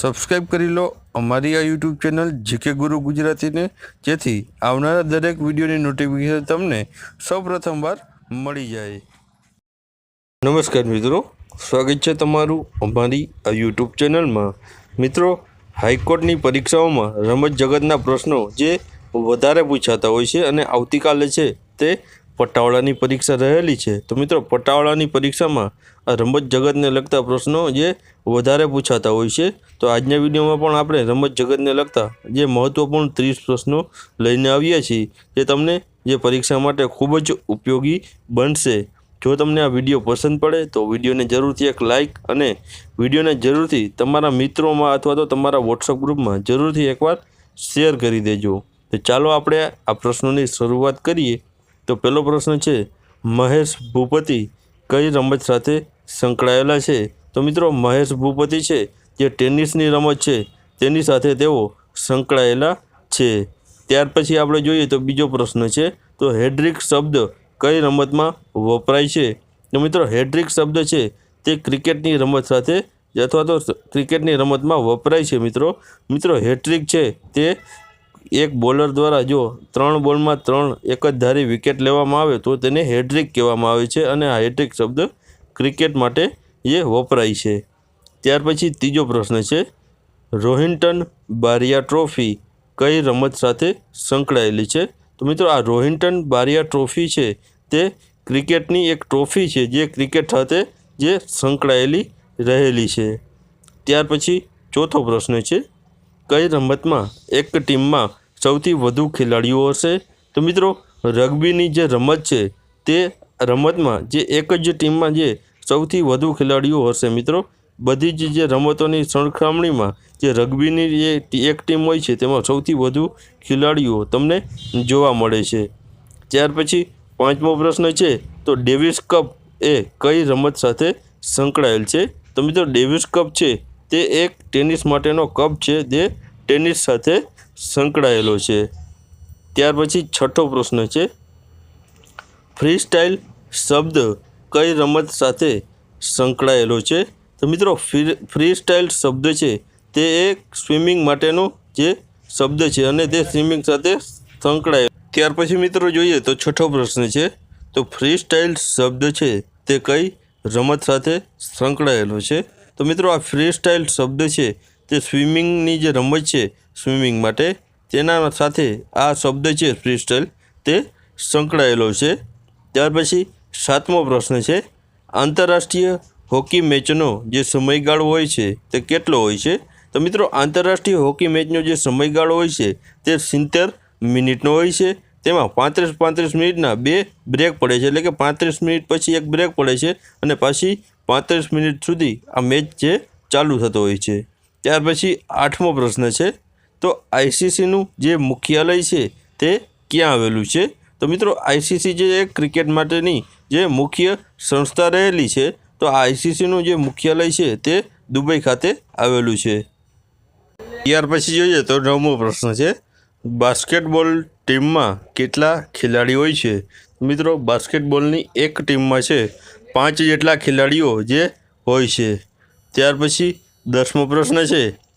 Subscribe કરી લો. અમારી આ યુટ્યુબ ચેનલ જીકે ગુરુ ગુજરાતીને જેથી આવનારા દરેક વિડીયોની નોટિફિકેશન તમને સૌપ્રથમવાર મળી જાય. નમસ્કાર મિત્રો. સ્વાગત છે તમારું અમારી આ યુટ્યુબ ચેનલમાં મિત્રો, હાઈકોર્ટની પરીક્ષાઓમાં રમત જગતના પ્રશ્નો જે વધારે પૂછાતા હોય છે અને આવતીકાલે છે તે પટાવાળાની પરીક્ષા રહેલી છે. તો મિત્રો, પટાવાળાની પરીક્ષામાં આ રમત જગતને લગતા પ્રશ્નો જે વધારે પૂછાતા હોય છે, તો આજના વિડીયોમાં પણ આપણે રમત જગતને લગતા જે મહત્ત્વપૂર્ણ ત્રીસ પ્રશ્નો લઈને આવ્યા છીએ જે તમને જે પરીક્ષા માટે ખૂબ જ ઉપયોગી બનશે. જો તમને આ વીડિયો પસંદ પડે, તો વિડીયોને જરૂરથી એક લાઇક અને વિડીયોને જરૂરથી તમારા મિત્રોમાં અથવા તો તમારા વોટ્સઅપ ગ્રુપમાં જરૂરથી એકવાર શેર કરી દેજો. તો ચાલો આપણે આ પ્રશ્નોની શરૂઆત કરીએ. તો પહેલો પ્રશ્ન છે, મહેશ ભૂપતિ કઈ રમત સાથે સંકળાયેલા છે? તો મિત્રો, મહેશ ભૂપતિ છે, જે ટેનિસની રમત છે, તેની સાથે તેઓ સંકળાયેલા છે. ત્યાર પછી આપણે જોઈએ તો બીજો પ્રશ્ન છે, તો હેડ્રિક શબ્દ કઈ રમતમાં વપરાય છે? તો મિત્રો હેડ્રિક શબ્દ છે, તે ક્રિકેટની રમત સાથે અથવા તો ક્રિકેટની રમતમાં વપરાય છે મિત્રો. મિત્રો, હેટ્રિક છે, તે એક બોલર દ્વારા જો ત્રણ બોલમાં ત્રણ એક જ ધારી વિકેટ લેવામાં આવે તો તેને હેડ્રિક કહેવામાં આવે છે અને આ હેડ્રિક શબ્દ ક્રિકેટ માટે એ વપરાય છે. ત્યાર પછી ત્રીજો પ્રશ્ન છે રોહિન્ટન બારિયા ટ્રોફી કઈ રમત સાથે સંકળાયેલી છે? તો મિત્રો આ રોહિન્ટન બારિયા ટ્રોફી છે તે ક્રિકેટની એક ટ્રોફી છે જે ક્રિકેટ સાથે જે સંકળાયેલી રહેલી છે. ત્યાર પછી ચોથો પ્રશ્ન છે કઈ રમતમાં એક ટીમમાં સૌથી વધુ ખેલાડીઓ હશે? તો મિત્રો, રગ્બીની જે રમત છે, તે રમતમાં જે એક જ ટીમમાં જે સૌથી વધુ ખેલાડીઓ હશે મિત્રો, બધી જ જે રમતોની સરખામણીમાં જે રગ્બીની જે એક ટીમ હોય છે, તેમાં સૌથી વધુ ખેલાડીઓ તમને જોવા મળે છે. ત્યાર પછી પાંચમો પ્રશ્ન છે, તો ડેવિસ કપ એ કઈ રમત સાથે સંકળાયેલ છે? તો મિત્રો, ડેવિસ કપ છે તે એક ટેનિસ માટેનો કપ છે જે ટેનિસ સાથે સંકળાયેલો છે. ત્યાર પછી છઠ્ઠો પ્રશ્ન છે ફ્રી સ્ટાઇલ શબ્દ કઈ રમત સાથે સંકળાયેલો છે? તો મિત્રો, ફ્રી સ્ટાઇલ શબ્દ છે, તે એક સ્વિમિંગ માટેનો જે શબ્દ છે અને તે સ્વિમિંગ સાથે સંકળાયેલો. ત્યાર પછી મિત્રો જોઈએ તો છઠ્ઠો પ્રશ્ન છે, તો ફ્રી સ્ટાઇલ શબ્દ છે, તે કઈ રમત સાથે સંકળાયેલો છે? તો મિત્રો આ ફ્રી સ્ટાઇલ શબ્દ છે, તે સ્વિમિંગની જે રમત છે સ્વિમિંગ માટે, તેના સાથે આ શબ્દ છે ફ્રી સ્ટાઇલ તે સંકળાયેલો છે. ત્યાર પછી સાતમો પ્રશ્ન છે, આંતરરાષ્ટ્રીય હોકી મેચનો જે સમયગાળો હોય છે, તે કેટલો હોય છે? તો મિત્રો આંતરરાષ્ટ્રીય હોકી મેચનો જે સમયગાળો હોય છે, તે સિત્તેર મિનિટનો હોય છે. તેમાં પાંત્રીસ પાંત્રીસ મિનિટના બે બ્રેક પડે છે, એટલે કે પાંત્રીસ મિનિટ પછી એક બ્રેક પડે છે અને પાછી પાંત્રીસ મિનિટ સુધી આ મેચ જે ચાલુ થતો હોય છે. ત્યાર પછી આઠમો પ્રશ્ન છે, તો આઈસીસીનું જે મુખ્યાલય છે તે ક્યાં આવેલું છે? તો મિત્રો, આઈસીસી જે ક્રિકેટ માટેની જે મુખ્ય સંસ્થા રહેલી છે, તો આઈસીસીનું જે મુખ્યાલય છે તે દુબઈ ખાતે આવેલું છે. ત્યાર પછી જોઈએ તો નવમો પ્રશ્ન છે, બાસ્કેટબોલ ટીમમાં કેટલા ખેલાડી હોય છે? મિત્રો, બાસ્કેટબોલની એક ટીમમાં છે પાંચ જેટલા ખેલાડીઓ જે હોય છે. ત્યાર પછી દસમો પ્રશ્ન છે.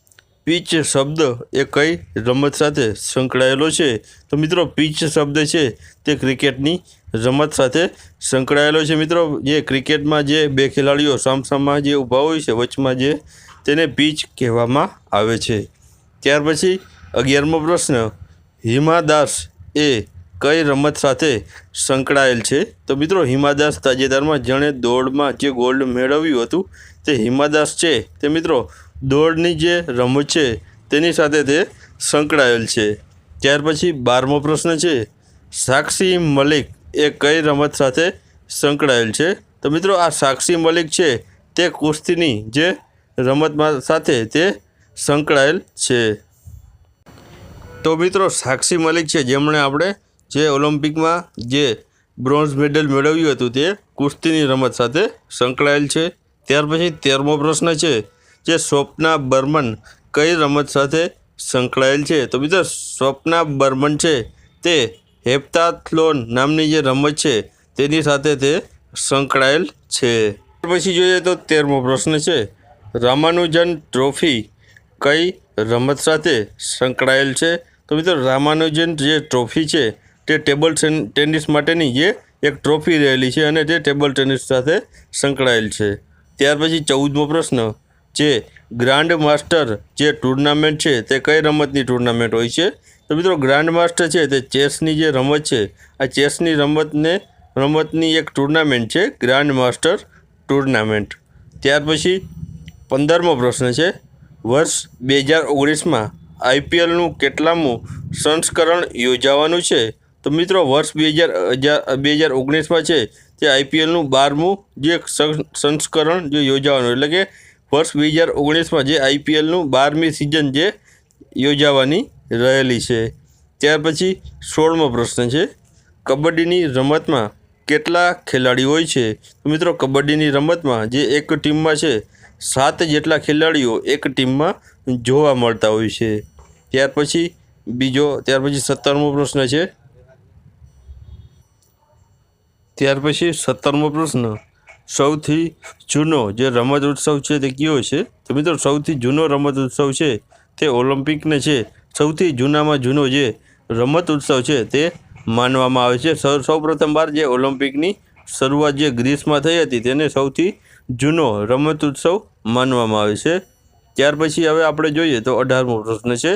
પીચ શબ્દ એ કઈ રમત સાથે સંકળાયેલો છે? તો મિત્રો, પીચ શબ્દ છે તે ક્રિકેટની રમત સાથે સંકળાયેલો છે. મિત્રો, જે ક્રિકેટમાં જે બે ખેલાડીઓ સામસામા જે ઊભા હોય છે, વચમાં જે, તેને પીચ કહેવામાં આવે છે. ત્યાર પછી અગિયારમો પ્રશ્ન, હિમા દાસ એ કઈ રમત સાથે સંકળાયેલ છે? તો મિત્રો, હિમાદાસ તાજેતરમાં જેણે દોડમાં જે ગોલ્ડ મેળવ્યું હતું, તે હિમાદાસ છે. તે મિત્રો, દોડની જે રમત છે, તેની સાથે તે સંકળાયેલ છે. ત્યાર પછી બારમો પ્રશ્ન છે, સાક્ષી મલિક એ કઈ રમત સાથે સંકળાયેલ છે? તો મિત્રો, આ સાક્ષી મલિક છે, તે કુસ્તીની જે રમતમાં સાથે તે સંકળાયેલ છે. તો મિત્રો, સાક્ષી મલિક છે, જેમણે આપણે જે ઓલિમ્પિકમાં જે બ્રોન્ઝ મેડલ મેળવ્યું હતું તે કુસ્તીની રમત સાથે સંકળાયેલ છે. ત્યાર પછી તેરમો પ્રશ્ન છે જે સ્વપ્ના બર્મન કઈ રમત સાથે સંકળાયેલ છે? તો મિત્રો, સ્વપ્ના બર્મન છે તે હેપ્તાથ્લોન નામની જે રમત છે તેની સાથે તે સંકળાયેલ છે. પછી જોઈએ તો તેરમો પ્રશ્ન છે, રામાનુજન ટ્રોફી કઈ રમત સાથે સંકળાયેલ છે? તો મિત્રો, રામાનુજન જે ટ્રોફી છે તે ટેબલ ટેનિસ માટેની જે એક ટ્રોફી રહેલી છે અને તે ટેબલ ટેનિસ સાથે સંકળાયેલ છે. ત્યાર પછી ચૌદમો પ્રશ્ન, જે ગ્રાન્ડ માસ્ટર જે ટુર્નામેન્ટ છે તે કઈ રમતની ટુર્નામેન્ટ હોય છે? તો મિત્રો, ગ્રાન્ડ માસ્ટર છે તે ચેસની જે રમત છે, આ ચેસની રમતને, રમતની એક ટુર્નામેન્ટ છે, ગ્રાન્ડ માસ્ટર ટુર્નામેન્ટ. ત્યાર પછી પંદરમો પ્રશ્ન છે, વર્ષ બે હજાર ઓગણીસમાં આઈપીએલનું કેટલામું સંસ્કરણ યોજાવાનું છે? તો મિત્રો, વર્ષ બે હજાર બે હજાર ઓગણીસમાં છે, તે આઈપીએલનું બારમું જે સંસ્કરણ જે યોજાવાનું, એટલે કે વર્ષ બે હજાર ઓગણીસમાં જે આઈપીએલનું બારમી સિઝન જે યોજાવાની રહેલી છે. ત્યાર પછી સોળમો પ્રશ્ન છે, કબડ્ડીની રમતમાં કેટલા ખેલાડી હોય છે? તો મિત્રો, કબડ્ડીની રમતમાં જે એક ટીમમાં છે, સાત જેટલા ખેલાડીઓ એક ટીમમાં જોવા મળતા હોય છે. ત્યાર પછી બીજો, ત્યાર પછી સત્તરમો પ્રશ્ન છે ત્યાર પછી સત્તરમો પ્રશ્ન. સૌથી જૂનો જે રમત ઉત્સવ છે તે કયો છે? તો મિત્રો, સૌથી જૂનો રમત ઉત્સવ છે તે ઓલિમ્પિકને છે. સૌથી જૂનામાં જૂનો જે રમત ઉત્સવ છે તે માનવામાં આવે છે. સૌ પ્રથમવાર જે ઓલિમ્પિકની શરૂઆત જે ગ્રીસમાં થઈ હતી તેને સૌથી જૂનો રમત ઉત્સવ માનવામાં આવે છે. ત્યાર પછી હવે આપણે જોઈએ તો અઢારમો પ્રશ્ન છે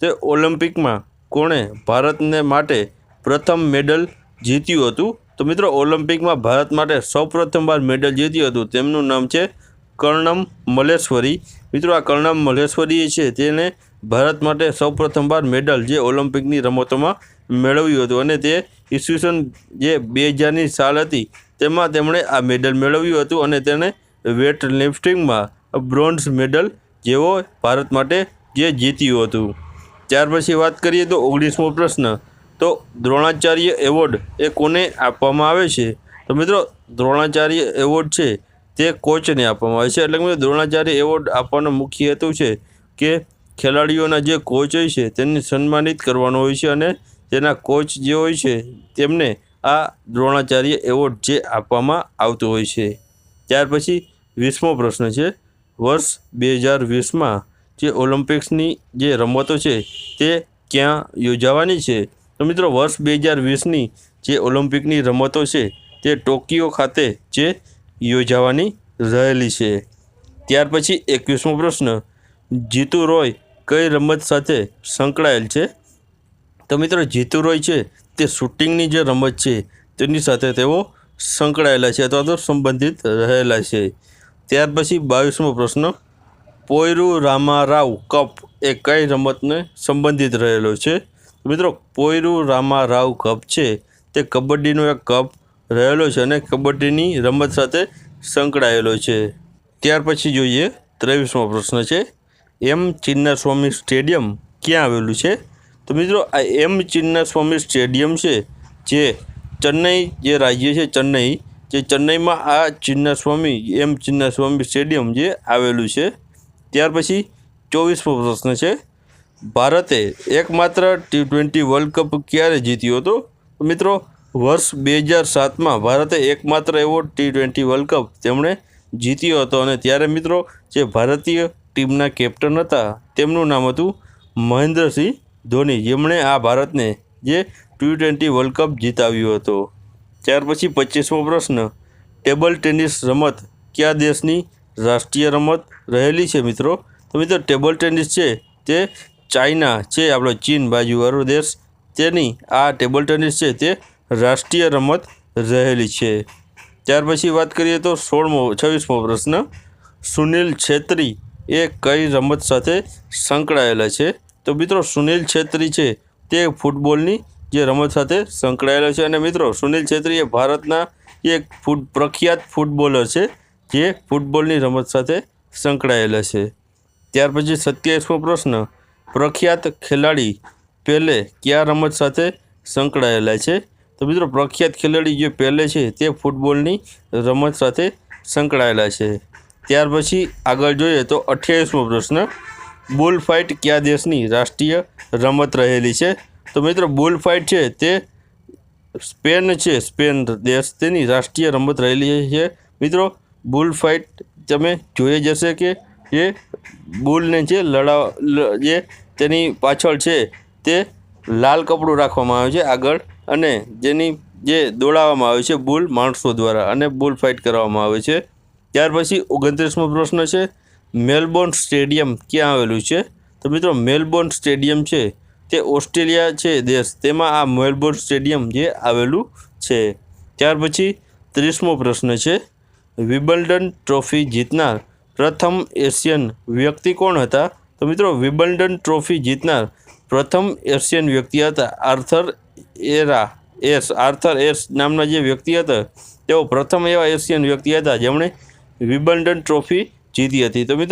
તે ઓલિમ્પિકમાં કોણે ભારતને માટે પ્રથમ મેડલ જીત્યું હતું? તો મિત્રો, ઓલિમ્પિકમાં ભારત માટે સૌપ્રથમવાર મેડલ જીત્યું હતું. તેમનું નામ છે કર્ણમ મલેશ્વરી. મિત્રો, આ કર્ણમ મલેશ્વરી છે તેને ભારત માટે સૌપ્રથમવાર મેડલ જે ઓલિમ્પિકની રમતોમાં મેળવ્યું હતું અને તે ઈસવીસન જે બે હજારની સાલ હતી, તેમાં તેમણે આ મેડલ મેળવ્યું હતું અને તેને વેટ લિફ્ટિંગમાં બ્રોન્ઝ મેડલ જેવો ભારત માટે જે જીત્યું હતું. ત્યાર પછી વાત કરીએ તો ઓગણીસમો પ્રશ્ન. તો દ્રોણાચાર્ય એવોર્ડ એ કોને આપવામાં આવે છે? તો મિત્રો, દ્રોણાચાર્ય એવોર્ડ છે તે કોચને આપવામાં આવે છે. એટલે મિત્રો, દ્રોણાચાર્ય એવોર્ડ આપવાનો મુખ્ય હેતુ છે કે ખેલાડીઓના જે કોચ હોય છે તેમને સન્માનિત કરવાનો હોય છે અને તેના કોચ જે હોય છે તેમને આ દ્રોણાચાર્ય એવોર્ડ જે આપવામાં આવતો હોય છે. ત્યાર પછી વીસમો પ્રશ્ન છે. વર્ષ બે હજાર વીસમાં જે ઓલિમ્પિક્સની જે રમતો છે તે ક્યાં યોજાવાની છે? તો મિત્રો વર્ષ બે હજાર વીસની જે ઓલિમ્પિકની રમતો છે તે ટોકિયો ખાતે જે યોજાવાની રહેલી છે. ત્યાર પછી એકવીસમો પ્રશ્ન, જીતુ રોય કઈ રમત સાથે સંકળાયેલ છે? તો મિત્રો જીતુ રોય છે તે શૂટિંગની જે રમત છે તેની સાથે તેઓ સંકળાયેલા છે અથવા તો સંબંધિત રહેલા છે. ત્યાર પછી બાવીસમો પ્રશ્ન, પોયરુ રામારાવ કપ એ કઈ રમતને સંબંધિત રહેલો છે? મિત્રો, પોયરુ રામા રાવ કપ છે. તે કબડ્ડીનો એક કપ રહેલો છે અને કબડ્ડીની રમત સાથે સંકળાયેલો છે. ત્યાર પછી જોઈએ, ત્રેવીસમો પ્રશ્ન છે. એમ ચિન્નાસ્વામી સ્ટેડિયમ ક્યાં આવેલું છે? તો મિત્રો, આ એમ ચિન્નાસ્વામી સ્ટેડિયમ છે, જે ચેન્નઈ જે રાજ્ય છે, ચેન્નઈ, જે ચેન્નઈમાં આ ચિન્નાસ્વામી, એમ ચિન્નાસ્વામી સ્ટેડિયમ જે આવેલું છે. ત્યાર પછી ચોવીસમો પ્રશ્ન છે. ભારતે એકમાત્ર ટી ટ્વેન્ટી વર્લ્ડ કપ ક્યારે જીત્યો હતો? મિત્રો, વર્ષ બે હજાર સાતમાં ભારતે એકમાત્ર એવો ટી ટ્વેન્ટી વર્લ્ડ કપ તેમણે જીત્યો હતો. અને ત્યારે મિત્રો, જે ભારતીય ટીમના કેપ્ટન હતા, તેમનું નામ હતું મહેન્દ્રસિંહ ધોની. જેમણે આ ભારતને જે ટી ટ્વેન્ટી વર્લ્ડ કપ જીતાવ્યો હતો. ત્યાર પછી પચીસમો પ્રશ્ન, ટેબલ ટેનિસ રમત કયા દેશની રાષ્ટ્રીય રમત રહેલી છે મિત્રો? તો મિત્રો, ટેબલ ટેનિસ છે તે ચાઇના છે, આપણો ચીન બાજુવાળો દેશ. તેની આ ટેબલ ટેનિસ છે, તે રાષ્ટ્રીય રમત રહેલી છે. ત્યાર પછી વાત કરીએ તો સોળમો, છવ્વીસમો પ્રશ્ન. સુનિલ છેત્રી એ કઈ રમત સાથે સંકળાયેલા છે? તો મિત્રો, સુનિલ છેત્રી છે, તે ફૂટબોલની જે રમત સાથે સંકળાયેલા છે. અને મિત્રો, સુનિલ છેત્રી એ ભારતના એક ફૂટ, પ્રખ્યાત ફૂટબોલર છે, જે ફૂટબોલની રમત સાથે સંકળાયેલા છે. ત્યાર પછી સત્યાવીસમો પ્રશ્ન. પ્રખ્યાત ખેલાડી પેલે કયા રમત સાથે સંકળાયેલા છે? તો મિત્રો, પ્રખ્યાત ખેલાડી જે પહેલે છે તે ફૂટબોલની રમત સાથે સંકળાયેલા છે. ત્યાર પછી આગળ જોઈએ તો અઠ્યાવીસમો પ્રશ્ન. બુલ ફાઇટ કયા દેશની રાષ્ટ્રીય રમત રહેલી છે? તો મિત્રો બુલ ફાઇટ છે તે સ્પેન છે. સ્પેન દેશ તેની રાષ્ટ્રીય રમત રહેલી છે. મિત્રો બુલ ફાઇટ તમે જોઈ જશે કે એ બુલને જે લડાવ જે તેની પાછળ છે તે લાલ કપડું રાખવામાં આવે છે આગળ અને જેની જે દોડાવવામાં આવે છે બુલ માણસો દ્વારા અને બુલ ફાઇટ કરવામાં આવે છે. ત્યાર પછી ઓગણત્રીસમો પ્રશ્ન છે, મેલબોર્ન સ્ટેડિયમ ક્યાં આવેલું છે? તો મિત્રો, મેલબોર્ન સ્ટેડિયમ છે તે ઓસ્ટ્રેલિયા છે દેશ, તેમાં આ મેલબોર્ન સ્ટેડિયમ જે આવેલું છે. ત્યાર પછી ત્રીસમો પ્રશ્ન છે વિબલ્ડન ટ્રોફી જીતનાર પ્રથમ એશિયન વ્યક્તિ કોણ હતા? તો મિત્રો, વિબલ્ડન ટ્રોફી જીતનાર પ્રથમ એશિયન વ્યક્તિ હતા આર્થર એરા. એસ, આર્થર એસ નામના જે વ્યક્તિ હતા, તેઓ પ્રથમ એવા એશિયન વ્યક્તિ હતા જેમણે વિબલ્ડન ટ્રોફી જીતી હતી. તો મિત્રો